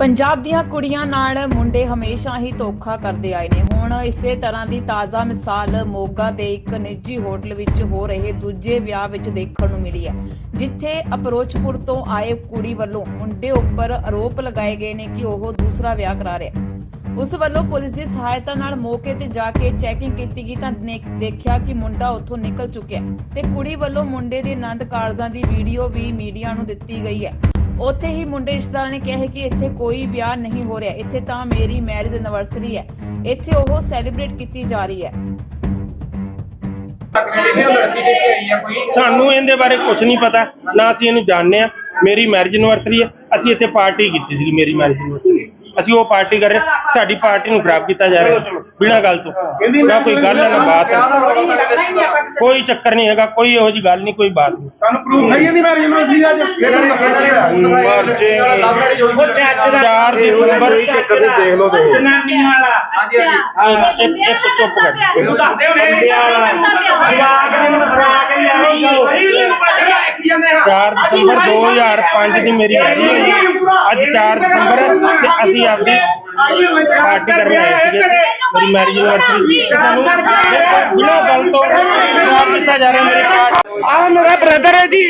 ਪੰਜਾਬ ਦੀਆਂ ਕੁੜੀਆਂ ਨਾਲ ਮੁੰਡੇ ਹਮੇਸ਼ਾ ਹੀ ਧੋਖਾ ਕਰਦੇ ਆਏ ਨੇ। ਹੁਣ ਇਸੇ ਤਰ੍ਹਾਂ ਦੀ ਤਾਜ਼ਾ ਮਿਸਾਲ ਮੋਗਾ ਦੇ ਇੱਕ ਨਿੱਜੀ ਹੋਟਲ ਵਿੱਚ ਹੋ ਰਹੇ ਦੂਜੇ ਵਿਆਹ ਵਿੱਚ ਦੇਖਣ ਨੂੰ ਮਿਲੀ ਹੈ, ਜਿੱਥੇ ਅਪਰੋਚਪੁਰ ਤੋਂ ਆਏ ਕੁੜੀ ਵੱਲੋਂ ਮੁੰਡੇ ਉੱਪਰ ਆਰੋਪ ਲਗਾਏ ਗਏ ਨੇ ਕਿ ਉਹ ਦੂਸਰਾ ਵਿਆਹ ਕਰਾ ਰਿਹਾ ਉਸ ਵੱਲੋਂ ਪੁਲਿਸ ਦੀ ਸਹਾਇਤਾ ਨਾਲ ਮੌਕੇ ਤੇ ਜਾ ਕੇ ਚੈਕਿੰਗ ਕੀਤੀ ਗਈ ਤਾਂ ਦੇਖਿਆ ਕਿ ਮੁੰਡਾ ਉੱਥੋਂ ਨਿਕਲ ਚੁੱਕਿਆ ਤੇ ਕੁੜੀ ਵੱਲੋਂ ਮੁੰਡੇ ਦੇ ਆਨੰਦ ਕਾਰਜਾਂ ਦੀ ਵੀਡੀਓ ਵੀ ਮੀਡੀਆ ਨੂੰ ਦਿੱਤੀ ਗਈ ਹੈ। ਉੱਥੇ ਹੀ ਮੁੰਡੇ ਰਿਸ਼ਤੇਦਾਰਾਂ ਨੇ ਕਿਹਾ ਕਿ ਇੱਥੇ ਕੋਈ ਵਿਆਹ ਨਹੀਂ ਹੋ ਰਿਹਾ। ਇੱਥੇ ਤਾਂ ਮੇਰੀ ਮੈਰਿਜ ਐਨਵਰਸਰੀ ਹੈ। ਇੱਥੇ ਉਹ ਸੈਲੀਬ੍ਰੇਟ ਕੀਤੀ ਜਾ ਰਹੀ ਹੈ। ਸਾਨੂੰ ਇਹਦੇ ਬਾਰੇ ਕੁਝ ਨਹੀਂ ਪਤਾ। ਨਾ ਅਸੀਂ ਇਹਨੂੰ ਜਾਣਦੇ ਆ ਮੇਰੀ ਮੈਰਿਜ ਐਨਵਰਸਰੀ ਹੈ। ਅਸੀਂ ਇੱਥੇ ਪਾਰਟੀ ਕੀਤੀ ਸੀ ਮੇਰੀ ਮੈਰਿਜ ਐਨਵਰਸਰੀ ਅਸੀਂ ਉਹ ਪਾਰਟੀ ਕਰ ਰਹੇ ਹਾਂ। ਸਾਡੀ ਪਾਰਟੀ ਨੂੰ ਖਰਾਬ ਕੀਤਾ ਜਾ ਰਿਹਾ। ਬਿਨਾਂ ਗੱਲ ਤੋਂ। ਨਾ ਕੋਈ ਗੱਲ ਹੈ, ਨਾ ਬਾਤ। ਹੈ। ਕੋਈ ਚੱਕਰ ਨਹੀਂ ਹੈਗਾ ਕੋਈ ਇਹੋ ਜੀ ਗੱਲ ਨਹੀਂ ਕੋਈ ਬਾਤ ਨਹੀਂ। ਤੁਹਾਨੂੰ ਪ੍ਰੂਫ ਹੈ ਇਹਦੀ ਮੈਰਿਜ ਯੂਨੀਵਰਸਿਟੀ ਦਾ ਅੱਜ। ਚਾਰ ਦਸੰਬਰ ਇੱਕ ਨੂੰ ਦੇਖ ਲਓ ਤੇ ਜਨਾਨੀਆਂ ਵਾਲਾ। ਹਾਂਜੀ ਹਾਂਜੀ ਇੱਕ ਇੱਕ ਚੁੱਪ ਕਰ। ਦੱਸਦੇ ਜਵਾਕ ਨੇ। ਮੈਨੂੰ ਫਰਾ ਕੇ ਲਿਆਓ ਕੀ ਜਾਂਦੇ ਆ 4 ਦਸੰਬਰ 2005 ਦੀ ਮੇਰੀ ਮੈਰਿਜ ਹੋਈ ਹੈ। ਅੱਜ 4 ਦਸੰਬਰ ਹੈ ਤੇ ਅਸੀਂ ਆਪਦੀ ਪਾਰਟੀ ਕਰਨ ਆਏ ਸੀਗੇ। ਮੇਰੀ ਮੈਰਿਜ ਐਨਵਰਸਰੀ ਸਾਨੂੰ ਬਿਨਾਂ ਗੱਲ ਤੋਂ ਖਰਾਬ ਕੀਤਾ ਜਾ ਰਿਹਾ ਮੇਰੀ ਪਾਰਟੀ ਆ ਮੇਰਾ ਬ੍ਰਦਰ ਹੈ ਜੀ।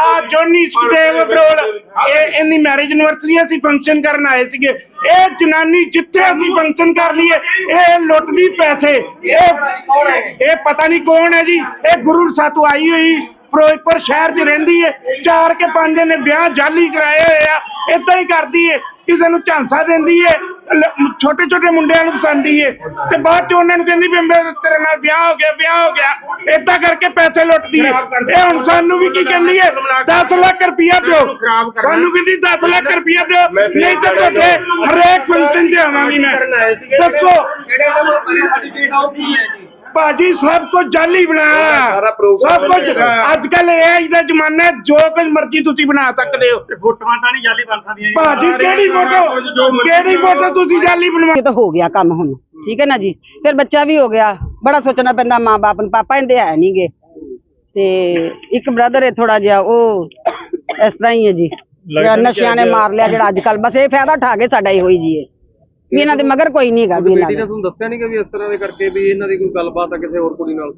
ਆ ਜੋਨੀ ਸੁਦੇਵ ਬਰੋਲ। ਇਹ ਇੰਨੀ ਮੈਰਿਜ ਐਨਵਰਸਰੀ ਅਸੀਂ ਫੰਕਸ਼ਨ ਕਰਨ ਆਏ ਸੀਗੇ। ਇਹ ਜਨਾਨੀ ਜਿੱਥੇ ਅਸੀਂ ਫੰਕਸ਼ਨ ਕਰ ਲਈਏ ਇਹ ਲੁੱਟਦੀ ਪੈਸੇ। ਇਹ ਇਹ ਪਤਾ ਨਹੀਂ ਕੌਣ ਹੈ ਜੀ। ਇਹ ਗੁਰੂ ਸਾਤੂ ਆਈ ਹੋਈ। ਫਿਰੋਜ਼ਪੁਰ ਸ਼ਹਿਰ 'ਚ ਰਹਿੰਦੀ ਹੈ ਚਾਰ ਕੇ ਪੰਜ ਨੇ ਵਿਆਹ ਜਾਲੀ ਕਰਾਏ ਹੋਏ ਆ ਇਦਾਂ ਹੀ ਕਰਦੀ ਹੈ ਕਿਸੇ ਨੂੰ ਝਾਂਸਾ ਦਿੰਦੀ ਹੈ ਛੋਟੇ ਛੋਟੇ ਮੁੰਡਿਆਂ ਨੂੰ ਪਸੰਦੀ ਹੈ ਤੇ ਬਾਅਦ ਚ ਉਹਨਾਂ ਨੂੰ ਕਹਿੰਦੀ ਵੀ ਮੇਰੇ ਤੇਰੇ ਨਾਲ ਵਿਆਹ ਹੋ ਗਿਆ ਵਿਆਹ ਹੋ ਗਿਆ ਏਦਾਂ ਕਰਕੇ ਪੈਸੇ ਲੁੱਟਦੀ ਹੈ ਇਹ ਹੁਣ ਸਾਨੂੰ ਵੀ ਕੀ ਕਹਿੰਦੀ ਹੈ 10 ਲੱਖ ਰੁਪਇਆ ਦਿਓ ਸਾਨੂੰ ਕਹਿੰਦੀ 10 ਲੱਖ ਰੁਪਇਆ ਦਿਓ ਨਹੀਂ ਤਾਂ ਤੁਹਾਡੇ ਹਰੇਕ ਫੰਕਸ਼ਨ 'ਚ ਆਵਾਂਗੀ ਮੈਂ। ਦੱਸੋ। ਜਿਹੜੇ ਸਰਟੀਫਿਕੇਟ ਕੀ ਹੈ ਭਾਜੀ ਸਭ ਕੁਝ ਜਾਲੀ ਬਣਾਇਆ ਸਾਰਾ ਸਭ ਕੁਝ ਅੱਜ ਕੱਲ ਇਹ ਦਾ ਜ਼ਮਾਨਾ ਹੈ, ਜੋ ਕੁਝ ਮਰਜ਼ੀ ਤੁਸੀਂ ਬਣਾ ਸਕਦੇ ਹੋ। ਫੋਟੋਆਂ ਤਾਂ ਨਹੀਂ ਜਾਲੀ ਬਣ ਸਕਦੀਆਂ ਭਾਜੀ ਕਿਹੜੀ ਫੋਟੋ ਕਿਹੜੀ ਫੋਟੋ ਤੁਸੀਂ ਜਾਲੀ ਬਣਵਾ ਇਹ ਤਾਂ ਹੋ ਗਿਆ ਕੰਮ ਹੁਣ ਠੀਕ ਹੈ ਨਾ ਜੀ? ਫਿਰ ਬੱਚਾ ਵੀ ਹੋ ਗਿਆ ਬੜਾ ਸੋਚਣਾ ਪੈਂਦਾ ਮਾਂ-ਬਾਪ ਨੂੰ ਪਾਪਾ ਇਹਦੇ ਹੈ ਨਹੀਂਗੇ ਤੇ ਇੱਕ ਬ੍ਰਦਰ ਹੈ ਥੋੜਾ ਜਿਹਾ ਉਹ ਇਸ ਤਰ੍ਹਾਂ ਹੀ ਹੈ ਜੀ। ਜਿਹੜਾ ਨਸ਼ਿਆਂ ਨੇ ਮਾਰ ਲਿਆ ਜਿਹੜਾ ਅੱਜ ਕੱਲ ਬਸ ਇਹ ਫਾਇਦਾ ਉਠਾ ਕੇ ਸਾਡਾ ਹੀ ਹੋਈ ਜੀ ਇਹ। ਵੀ ਇਹਨਾਂ ਦੇ ਮਗਰ ਕੋਈ ਨਹੀਂ ਹੈਗਾ ਵੀ ਇਹਨਾਂ ਬੇਟੀ ਨੇ ਦਾ। ਤੁਹਾਨੂੰ ਦੱਸਿਆ ਨਹੀਂ ਕਿ ਵੀ ਇਸ ਤਰ੍ਹਾਂ ਦੇ ਕਰਕੇ ਵੀ ਇਹਨਾਂ ਦੀ ਕੋਈ ਗੱਲਬਾਤ ਆ ਕਿਸੇ ਹੋਰ ਕੁੜੀ ਨਾਲ?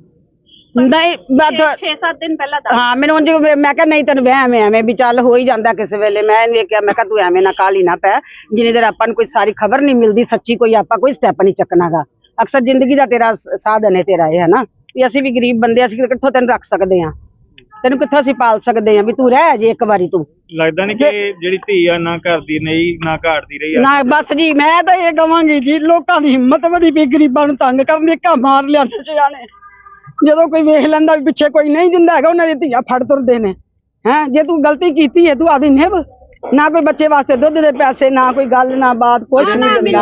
ਨਹੀਂ ਬਾਤ 6-7 ਦਿਨ ਪਹਿਲਾਂ ਹਾਂ ਮੈਨੂੰ ਉਂਝ ਵੀ- ਮੈਂ ਕਿਹਾ ਨਹੀਂ ਤੈਨੂੰ ਵਹਿਮ ਹੈ ਐਵੇਂ ਵੀ ਚੱਲ ਹੋ ਹੀ ਜਾਂਦਾ ਕਿਸੇ ਵੇਲੇ। ਮੈਂ ਇਹਨੂੰ ਇਹ ਕਿਹਾ ਮੈਂ ਕਿਹਾ ਤੂੰ ਐਵੇਂ ਨਾ ਕਾਲੀ ਨਾ ਪੈ। ਜਿੰਨੀ ਦੇਰ ਆਪਾਂ ਨੂੰ ਕੋਈ ਸਾਰੀ ਖਬਰ ਨਹੀਂ ਮਿਲਦੀ ਸੱਚੀ ਕੋਈ ਆਪਾਂ ਕੋਈ ਸਟੈਪ ਨਹੀਂ ਚੱਕਣਾਗਾ। ਅਕਸਰ ਜ਼ਿੰਦਗੀ ਦਾ ਤੇਰਾ ਸ- ਸਾਧਨ ਹੈ ਤੇਰਾ ਇਹ ਹੈ ਨਾ ਵੀ ਅਸੀਂ ਵੀ ਗਰੀਬ ਬੰਦੇ ਅਸੀਂ ਕਿੱਥੋਂ ਤੈਨੂੰ ਰੱਖ ਸਕਦੇ ਆ ਤੈਨੂੰ ਕਿੱਥੋਂ ਅਸੀਂ ਪਾਲ ਸਕਦੇ ਆ ਵੀ ਤੂੰ ਰਹਿ ਜੇ ਇੱਕ ਵਾਰੀ ਤੂੰ? ਲੱਗਦਾ ਨਹੀਂ ਕਿ ਜਿਹੜੀ ਧੀ ਆ ਨਾ ਘਰ ਦੀ ਨਹੀਂ ਨਾ ਘਾਟ ਦੀ ਰਹੀ ਆ ਨਾ ਬਸ ਜੀ ਮੈਂ ਤਾਂ ਇਹ ਕਵਾਂਗੀ ਜੀ ਲੋਕਾਂ ਦੀ ਹਿੰਮਤ ਵਧੀ ਵੀ ਗਰੀਬਾਂ ਨੂੰ ਤੰਗ ਕਰਨ ਦੀ ਘਾ ਮਾਰ ਲਿਆਂਦੇ ਚ ਜਾਣੇ ਜਦੋਂ ਕੋਈ ਵੇਖ ਲੈਂਦਾ ਵੀ ਪਿੱਛੇ ਕੋਈ ਨਹੀਂ ਦਿੰਦਾ ਹੈਗਾ ਉਹਨਾਂ ਦੀ ਧੀਆਂ ਫੜ ਤੁਰਦੇ ਨੇ। ਹੈ ਜੇ ਤੂੰ ਗਲਤੀ ਕੀਤੀ ਹੈ ਤੂੰ ਆਦੀ ਨਿਭ। ਨਾ ਕੋਈ ਬੱਚੇ ਵਾਸਤੇ ਦੁੱਧ ਦੇ ਪੈਸੇ ਨਾ ਕੋਈ ਗੱਲ ਨਾ ਬਾਤ ਕੁਛ ਨਹੀਂ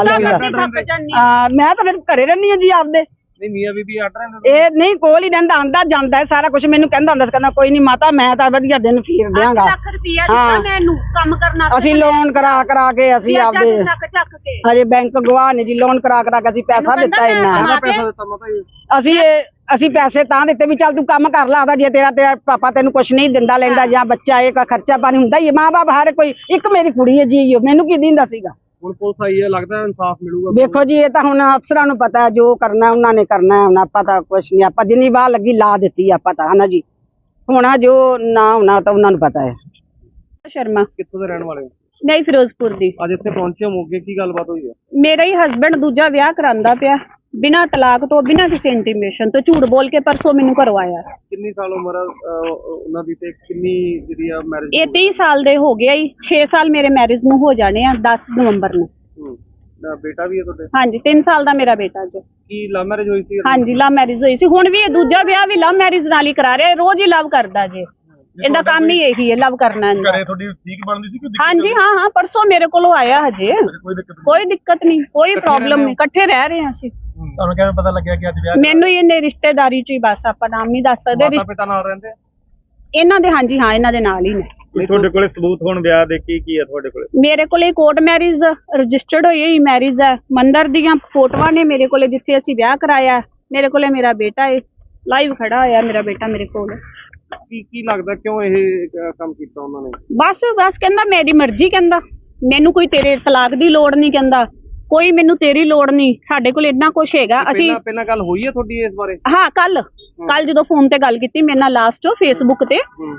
ਮੈਂ ਤਾਂ ਫਿਰ ਘਰੇ ਰਹਿੰਦੀ ਹਾਂ ਜੀ ਆਪਦੇ। ਨਹੀਂ ਮੀਆਂ ਬੀਬੀ ਅੱਡ ਰਹੇ ਨੇ ਇਹ ਨਹੀਂ ਕੋਲ ਹੀ ਰਹਿੰਦਾ ਆਂਦਾ ਜਾਂਦਾ ਹੈ ਸਾਰਾ ਕੁਝ ਮੈਨੂੰ ਕਹਿੰਦਾ ਹੁੰਦਾ ਸੀ ਕਹਿੰਦਾ ਕੋਈ ਨਹੀਂ ਮਾਤਾ ਮੈਂ ਤਾਂ ਵਧੀਆ ਦਿਨ ਫੇਰ ਦਿਆਂਗਾ। ਲੱਖ ਰੁਪਇਆ ਹਾਂ। ਦਿੱਤਾ ਮੈਨੂੰ ਕੰਮ ਕਰਨਾ ਅਸੀਂ ਲੋਨ ਕਰਾ ਕਰਾ ਕੇ ਅਸੀਂ ਆਪਦੇ ਚੱਕ ਕੇ। ਹਜੇ ਬੈਂਕ ਗਵਾਹ ਨੇ ਜੀ ਲੋਨ ਕਰਾ ਕਰਾ ਕੇ ਅਸੀਂ ਪੈਸਾ ਮੈਨੂੰ ਦਿੱਤਾ ਕਹਿੰਦਾ ਇੰਨਾ। ਮੈਂ- ਪੈਸਾ ਦਿੱਤਾ ਮਾਤਾ ਜੀ। ਅਸੀਂ ਇਹ ਅਸੀਂ ਪੈਸੇ ਤਾਂ ਦਿੱਤੇ ਵੀ ਚੱਲ ਤੂੰ ਕੰਮ ਕਰ ਲਾ ਆਦਾ ਜੇ ਤੇਰਾ ਤੇਰਾ ਪਾਪਾ ਤੈਨੂੰ ਕੁਝ ਨਹੀਂ ਦਿੰਦਾ ਲੈਂਦਾ ਜਾਂ ਬੱਚਾ ਇਹ ਖਰਚਾ ਪਾਣੀ ਹੁੰਦਾ ਹੀ ਹੈ ਮਾਂ-ਬਾਪ ਹਰ ਕੋਈ ਇੱਕ ਮੇਰੀ ਕੁੜੀ ਹੈ ਜੀ ਉਹ ਮੈਨੂੰ ਕੀ ਦਿੰਦਾ ਸੀਗਾ? ਹੁਣ ਪੁਲਿਸ ਆਈ ਹੈ ਲੱਗਦਾ ਇਨਸਾਫ ਮਿਲੂਗਾ ਵੇਖੋ ਜੀ ਇਹ ਤਾਂ ਹੁਣ ਅਫਸਰਾਂ ਨੂੰ ਪਤਾ ਜੋ ਕਰਨਾ ਉਹਨਾਂ ਨੇ ਕਰਨਾ ਹੈ ਹੁਣ ਆਪਾਂ ਤਾਂ ਕੁਝ ਨਹੀਂ ਆਪਾਂ ਜਿੰਨੀ ਵਾਰ ਲੱਗੀ ਲਾ ਦਿੱਤੀ ਆਪਾਂ ਤਾਂ ਹਨਾ ਜੀ? ਹੋਣਾ ਜੋ ਨਾ ਹੋਣਾ ਤਾਂ ਉਹਨਾਂ ਨੂੰ ਪਤਾ ਹੈ। ਸ਼ਰਮਾ। ਕਿੱਥੋਂ ਦੇ ਰਹਿਣ ਵਾਲੇ ਹੋ? ਨਹੀਂ ਫਿਰੋਜ਼ਪੁਰ ਦੀ। ਅੱਜ ਇੱਥੇ ਪਹੁੰਚੇ ਹੋ ਮੋਗੇ ਕੀ ਗੱਲਬਾਤ ਹੋਈ ਹੈ? ਮੇਰਾ ਹੀ ਹਸਬੰਡ ਦੂਜਾ ਵਿਆਹ ਕਰਾਂਦਾ ਪਿਆ। ਬਿਨਾਂ ਤਲਾਕ ਤੋਂ ਬਿਨਾਂ ਕਿਸੇ ਇੰਟੀਮੇਸ਼ਨ ਤੋਂ ਝੂਠ ਬੋਲ ਕੇ ਪਰਸੋਂ ਮੈਨੂੰ ਕਰਵਾਇਆ ਕਿੰਨੀ ਸਾਲ ਉਮਰ ਆ ਅਹ, ਉਹਨਾਂ ਦੀ ਤੇ ਕਿੰਨੀ ਜਿਹੜੀ ਆ ਮੈਰਿਜ ਇਹ 30 ਸਾਲ ਦੇ ਹੋ ਗਿਆ ਹੀ 6 ਸਾਲ ਮੇਰੇ ਮੈਰਿਜ ਨੂੰ ਹੋ ਜਾਣੇ ਆ 10 ਨਵੰਬਰ ਨੂੰ। ਬੇਟਾ ਵੀ ਹੈ ਤੁਹਾਡੇ? ਹਾਂਜੀ 3 ਸਾਲ ਦਾ ਮੇਰਾ ਬੇਟਾ ਜੀ। ਕੀ ਲਵ ਮੈਰਿਜ ਹੋਈ ਸੀ? ਹਾਂਜੀ ਲਵ ਮੈਰਿਜ ਹੋਈ ਸੀ। ਹੁਣ ਵੀ ਇਹ ਦੂਜਾ ਵਿਆਹ ਵੀ ਲਵ ਮੈਰਿਜ ਨਾਲ ਹੀ ਕਰਾ ਰਿਹਾ ਇਹ ਰੋਜ਼ ਹੀ ਲਵ ਕਰਦਾ ਜੀ। ਇਹਦਾ ਕੰਮ ਹੀ ਇਹੀ ਹੈ ਲਵ ਕਰਨਾ ਇਹਦਾ। ਘਰੇ ਤੁਹਾਡੀ ਠੀਕ ਬਣਦੀ ਸੀ ਕਿ ਹਾਂਜੀ ਹਾਂ ਹਾਂ ਪਰਸੋਂ ਮੇਰੇ ਕੋਲੋਂ ਆਇਆ ਹਜੇ। ਕੋਈ ਦਿੱਕਤ ਕੋਈ ਦਿੱਕਤ ਨਹੀਂ ਕੋਈ ਪ੍ਰੋਬਲਮ ਨਹੀਂ ਇਕੱਠੇ ਰਹਿ ਰਹੇ ਹਾਂ ਅਸੀਂ। ਤੁਹਾਨੂੰ ਕਿਵੇਂ ਪਤਾ ਲੱਗਿਆ ਕਿ ਅੱਜ ਵਿਆਹ ਮੈਨੂੰ ਹੀ ਇਹਨੇ ਰਿਸ਼ਤੇਦਾਰੀ ਚ ਹੀ ਬਸ ਆਪਾਂ ਨਾਮ ਨਹੀਂ ਦੱਸ ਸਕਦੇ ਮਾਤਾ ਰਿਸ਼- ਪਿਤਾ ਨਾਲ ਰਹਿੰਦੇ? ਇਹਨਾਂ ਦੇ ਹਾਂਜੀ ਹਾਂ ਇਹਨਾਂ ਦੇ ਨਾਲ ਹੀ ਨੇ। ਤੁਹਾਡੇ ਕੋਲੇ ਸਬੂਤ ਹੁਣ ਵਿਆਹ ਦੇ ਕੀ ਕੀ ਆ ਤੁਹਾਡੇ ਕੋਲੇ? ਮੇਰੇ ਕੋਲੇ ਕੋਰਟ ਮੈਰਿਜ ਰਜਿਸਟਰਡ ਹੋਈ ਹੋਈ ਮੈਰਿਜ ਹੈ। ਮੰਦਰ ਦੀਆਂ ਫੋਟੋਆਂ ਨੇ ਮੇਰੇ ਕੋਲੇ ਜਿੱਥੇ ਅਸੀਂ ਵਿਆਹ ਕਰਾਇਆ। ਮੇਰੇ ਕੋਲੇ ਮੇਰਾ ਬੇਟਾ ਹੈ ਲਾਈਵ ਖੜਾ ਹੋਇਆ ਮੇਰਾ ਬੇਟਾ ਮੇਰੇ ਕੋਲ। ਕੀ ਕੀ ਲੱਗਦਾ ਕਿਉਂ ਇਹ ਕੰਮ ਕੀਤਾ ਉਹਨਾਂ ਨੇ? ਬਸ ਬਸ ਕਹਿੰਦਾ ਮੇਰੀ ਮਰਜ਼ੀ ਕਹਿੰਦਾ। ਮੈਨੂੰ ਕੋਈ ਤੇਰੇ ਤਲਾਕ ਦੀ ਲੋੜ ਨਹੀਂ ਕਹਿੰਦਾ। ਕੋਈ ਮੈਨੂੰ ਤੇਰੀ ਲੋੜ ਨਹੀਂ ਸਾਡੇ ਕੋਲ ਇੰਨਾ ਕੁਝ ਹੈਗਾ ਅਸੀਂ ਪਹਿਲਾਂ ਪਹਿਲਾਂ ਗੱਲ ਹੋਈ ਹੈ ਤੁਹਾਡੀ ਇਸ ਬਾਰੇ? ਹਾਂ ਕੱਲ। ਕੱਲ ਜਦੋਂ ਫੋਨ ਤੇ ਗੱਲ ਕੀਤੀ ਮੇਰੇ ਨਾਲ ਲਾਸਟ ਫੇਸਬੁੱਕ ਤੇ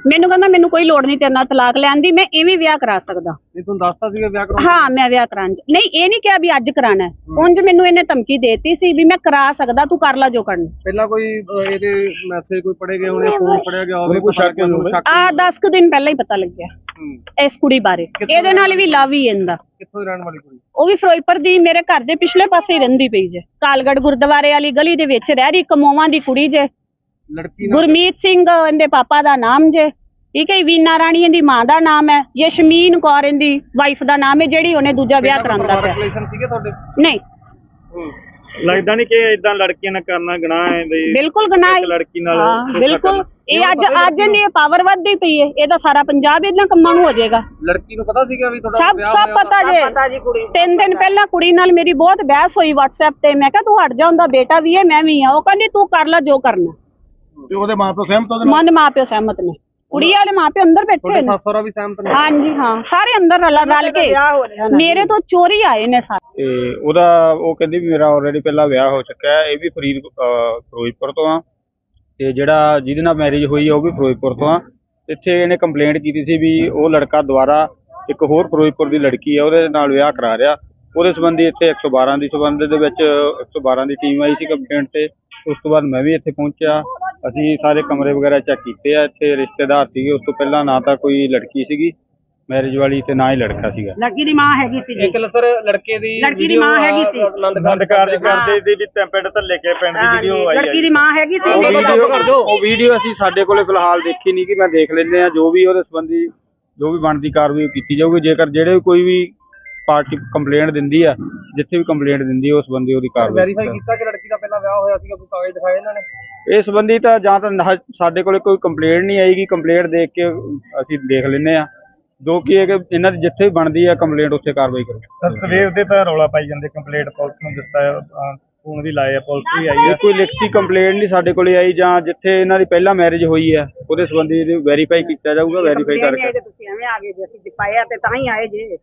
ਮੈਨੂੰ ਕਹਿੰਦਾ ਮੈਨੂੰ ਕੋਈ ਲੋੜ ਨਹੀਂ ਤੇਰੇ ਨਾਲ ਤਲਾਕ ਲੈਣ ਦੀ ਮੈਂ ਇਵੇਂ ਵਿਆਹ ਕਰਾ ਸਕਦਾ। ਨਹੀਂ ਤੁਹਾਨੂੰ ਦੱਸਤਾ ਸੀਗਾ ਵਿਆਹ ਕਰਾਉਣ ਹਾਂ ਮੈਂ ਵਿਆਹ ਚ- ਨਹੀਂ ਇਹ ਨਹੀਂ ਕਿਹਾ ਵੀ ਅੱਜ ਕਰਾਣਾ ਉਂਝ ਮੈਨੂੰ ਇਹਨੇ ਧਮਕੀ ਦੇਤੀ ਸੀ ਵੀ ਮੈਂ ਕਰਾ ਸਕਦਾ ਤੂੰ ਕਰ ਲੈ ਜੋ ਕਰਨਾ। ਪਹਿਲਾਂ ਕੋਈ ਇਹਦੇ ਮੈਸੇਜ ਕੋਈ ਪੜੇ ਗਏ ਹੋਣੇ ਫੋਨ ਪੜਿਆ ਗਿਆ ਹੋਵੇ ਕੋਈ ਸ਼ੱਕ ਆ 10 ਕੁ ਦਿਨ ਪਹਿਲਾਂ ਹੀ ਪਤਾ ਲੱਗਿਆ ਇਸ ਕੁੜੀ ਬਾਰੇ। ਇਹਦੇ ਨਾਲ ਵੀ ਲਵ ਹੀ ਇਹਦਾ। ਕਿੱਥੋਂ ਦੀ ਰਹਿਣ ਵਾਲੀ ਕੁੜੀ? ਉਹ ਵੀ ਫਿਰੋਜ਼ਪੁਰ ਦੀ ਮੇਰੇ ਘਰ ਦੇ ਪਿਛਲੇ ਪਾਸੇ ਹੀ ਰਹਿੰਦੀ ਪਈ ਜੇ। ਕਾਲਗੜ ਗੁਰਦੁਆਰੇ ਵਾਲੀ ਗਲੀ ਦੇ ਵਿੱਚ ਰਹਿ ਰਹੀ ਕਮੋਵਾਂ ਦੀ ਕੁੜੀ ਜੇ। ਲੜਕੀ ਨਾਲ ਗੁਰਮੀਤ ਸਿੰਘ ਇਹਦੇ ਪਾਪਾ ਦਾ ਨਾਮ ਜੇ। ਠੀਕ ਹੈ ਵੀਨਾ ਰਾਣੀ ਇਹਦੀ ਮਾਂ ਦਾ ਨਾਮ ਹੈ। ਯਸ਼ਮੀਨ ਕੌਰ ਇਹਦੀ ਵਾਈਫ ਦਾ ਨਾਮ ਹੈ ਜਿਹੜੀ ਉਹਨੇ ਦੂਜਾ ਵਿਆਹ ਕਰਾਉਂਦਾ ਪਿਆ। ਰਿਲੇਸ਼ਨ ਸੀਗੇ ਤੁਹਾਡੇ? ਨਹੀਂ। ਲੱਗਦਾ ਨਹੀਂ ਕਿ ਇਦਾਂ ਲੜਕੀਆਂ ਨਾਲ ਕਰਨਾ ਗੁਨਾਹ ਹੈ ਬਈ ਬਿਲਕੁਲ ਗਨਾਹ ਇੱਕ ਲੜਕੀ ਨਾਲ ਹਾਂ ਧੋਖਾ ਬਿਲਕੁਲ। ਕਰਨਾ। ਇਹ ਅੱਜ ਅੱਜ ਇਹਦੀ ਪਾਵਰ ਵੱਧਦੀ ਪਈ ਹੈ ਇਹਦਾ ਸਾਰਾ ਪੰਜਾਬ ਇਹਨਾਂ ਕੰਮਾਂ ਨੂੰ ਹੋ ਜਾਏਗਾ। ਲੜਕੀ ਨੂੰ ਪਤਾ ਸੀਗਾ ਵੀ ਤੁਹਾਡਾ ਸਭ ਵਿਆਹ ਸਭ ਹੋਇਆ ਪਤਾ ਜੇ। ਪਤਾ ਜੀ ਕੁੜੀ ਤਿੰਨ ਦਿਨ ਪਹਿਲਾਂ ਕੁੜੀ ਨਾਲ ਮੇਰੀ ਬਹੁਤ ਬਹਿਸ ਹੋਈ WhatsApp ਤੇ। ਮੈਂ ਕਿਹਾ ਤੂੰ ਹਟ ਜਾ ਉਹਦਾ ਬੇਟਾ ਵੀ ਹੈ ਮੈਂ ਵੀ ਆ ਉਹ ਕਹਿੰਦੀ ਤੂੰ ਕਰ ਲੈ ਜੋ ਕਰਨਾ। ਤੇ ਉਹਦੇ ਮਾਪੇ ਸਹਿਮਤ ਉਹਦੇ ਮਨ ਮਾਪਿਓ ਸਹਿਮਤ ਨੇ। ਕੁੜੀ ਵਾਲੇ ਮਾਪੇ ਅੰਦਰ ਬੈਠੇ ਨੇ। ਸੱਸ ਸਹੁਰਾ ਵੀ ਸਹਿਮਤ ਨੇ? ਹਾਂਜੀ ਹਾਂ। ਸਾਰੇ ਅੰਦਰ ਰਲ ਰਲ ਕੇ। ਮੇਰੇ ਤੋਂ ਚੋਰੀ ਆਏ ਨੇ ਸਾਰੇ। ਤੇ ਉਹਦਾ ਉਹ ਕਹਿੰਦੀ ਵੀ ਮੇਰਾ ਆਲਰੇਡੀ ਪਹਿਲਾਂ ਵਿਆਹ ਹੋ ਚੁੱਕਾ ਹੈ ਇਹ ਵੀ ਫਰੀਦ ਫਿਰੋਜ਼ਪੁਰ ਤੋਂ ਆ। ਤੇ ਜਿਹੜਾ ਜਿਹਦੇ ਨਾਲ ਮੈਰਿਜ ਹੋਈ ਹੈ ਉਹ ਵੀ ਫਿਰੋਜ਼ਪੁਰ ਤੋਂ ਆ। ਇੱਥੇ ਇਹਨੇ ਕੰਪਲੇਂਟ ਕੀਤੀ ਸੀ ਵੀ ਉਹ ਲੜਕਾ ਦੁਬਾਰਾ ਇੱਕ ਹੋਰ ਫਿਰੋਜ਼ਪੁਰ ਦੀ ਲੜਕੀ ਹੈ ਉਹਦੇ ਨਾਲ ਵਿਆਹ ਕਰਾ ਰਿਹਾ। ਉਹਦੇ ਸੰਬੰਧੀ ਇੱਥੇ 112 ਦੀ ਸੰਬੰਧ ਦੇ ਵਿੱਚ 112 ਦੀ ਟੀਮ ਆਈ ਸੀ ਕੰਪਲੇਂਟ ਤੇ। ਉਸ ਤੋਂ ਬਾਅਦ ਮੈਂ ਵੀ ਇੱਥੇ ਪਹੁੰਚਿਆ। ਅਸੀਂ ਸਾਰੇ ਕਮਰੇ ਵਗੈਰਾ ਚੈੱਕ ਕੀਤੇ ਆ। ਇੱਥੇ ਰਿਸ਼ਤੇਦਾਰ ਸੀਗੇ। ਉਸ ਤੋਂ ਪਹਿਲਾਂ ਨਾ ਤਾਂ ਕੋਈ ਲੜਕੀ ਸੀਗੀ। ਮੈਰਿਜ ਵਾਲੀ ਤੇ ਨਾ ਹੀ ਲੜਕਾ ਸੀਗਾ। ਲੜਕੀ ਦੀ ਮਾਂ ਹੈਗੀ ਸੀ ਇੱਕ ਸਰ ਲੜਕੇ ਦੀ ਲੜਕੀ ਦੀ ਮਾਂ ਹੈਗੀ ਸੀ। ਆਨੰਦ ਕਾਰਜ ਕਰਦੇ ਦੀ ਵੀ ਪਿੰਡ ਧੱਲੇ ਕੇ ਪਿੰਡ ਦੀ ਵੀਡੀਓ ਆਈ ਲੜਕੀ ਦੀ ਮਾਂ ਹੈਗੀ ਸੀ। ਉਹ ਵੀਡੀਓ ਅਸੀਂ ਸਾਡੇ ਕੋਲੇ ਫਿਲਹਾਲ ਦੇਖੀ ਨਹੀਂ ਕਿ ਮੈਂ ਦੇਖ ਲੈਂਦੇ ਆ ਜੋ ਵੀ ਉਹਦੇ ਸੰਬੰਧੀ ਜੋ ਵੀ ਬਣਦੀ ਕਾਰਵਾਈ ਕੀਤੀ ਜਾਊਗੀ। ਜੇਕਰ ਜਿਹੜੇ ਕੋਈ ਵੀ ਪਾਰਟੀ ਕੰਪਲੇਂਟ ਦਿੰਦੀ ਆ ਜਿੱਥੇ ਵੀ ਕੰਪਲੇਂਟ ਦਿੰਦੀ ਆ ਉਸ ਸੰਬੰਧੀ ਉਹਦੀ ਕਾਰਵਾਈ ਵੈਰੀਫਾਈ ਕੀਤਾ ਕਿ ਲੜਕੀ ਦਾ ਪਹਿਲਾਂ ਵਿਆਹ ਹੋਇਆ ਸੀਗਾ ਕੋਈ ਕਾਗਜ਼ ਦਿਖਾਏ ਇਹਨਾਂ ਨੇ? ਇਸ ਸੰਬੰਧੀ ਤਾਂ ਜਾਂ ਤਾਂ ਨਾ- ਸਾਡੇ ਕੋਲੇ ਕੋਈ ਕੰਪਲੇਂਟ ਨਹੀਂ ਆਏਗੀ ਕੰਪਲੇਂਟ ਦੇਖ ਕੇ ਅਸੀਂ ਦੇਖ ਲੈਂਦੇ ਆ। ਜੋ ਕਿ ਇਹ ਕਿ ਇਹਨਾਂ ਦੀ ਜਿੱਥੇ ਵੀ ਬਣਦੀ ਆ ਕੰਪਲੇਂਟ ਉੱਥੇ ਕਾਰਵਾਈ ਕਰੋ। ਸਵੇਰ ਦੇ ਤਾਂ ਰੌਲਾ ਪਾਈ ਜਾਂਦੇ ਕੰਪਲੀਟ ਪੁਲਿਸ ਨੂੰ ਦਿੱਤਾ ਫੋਨ ਵੀ ਲਾਏ ਆ ਪੁਲਿਸ ਵੀ ਆਈ ਇਹ ਆ ਕੋਈ ਲਿਖਤੀ ਕੰਪਲੇਂਟ ਨਹੀਂ ਸਾਡੇ ਕੋਲੇ ਆਈ ਜਾਂ ਜਿੱਥੇ ਇਹਨਾਂ ਦੀ ਪਹਿਲਾਂ ਮੈਰਿਜ ਹੋਈ ਹੈ ਉਹਦੇ ਸੰਬੰਧੀ ਵੈਰੀਫਾਈ ਕੀਤਾ ਜਾਊਗਾ ਵੈਰੀਫਾਈ ਕਰਕੇ। ਤੁਸੀਂ ਐਵੇਂ ਆ ਗਏ ਜੇ ਅਸੀਂ ਪਾਇਆ ਤੇ ਤਾਂ ਹੀ ਆਏ ਜੇ।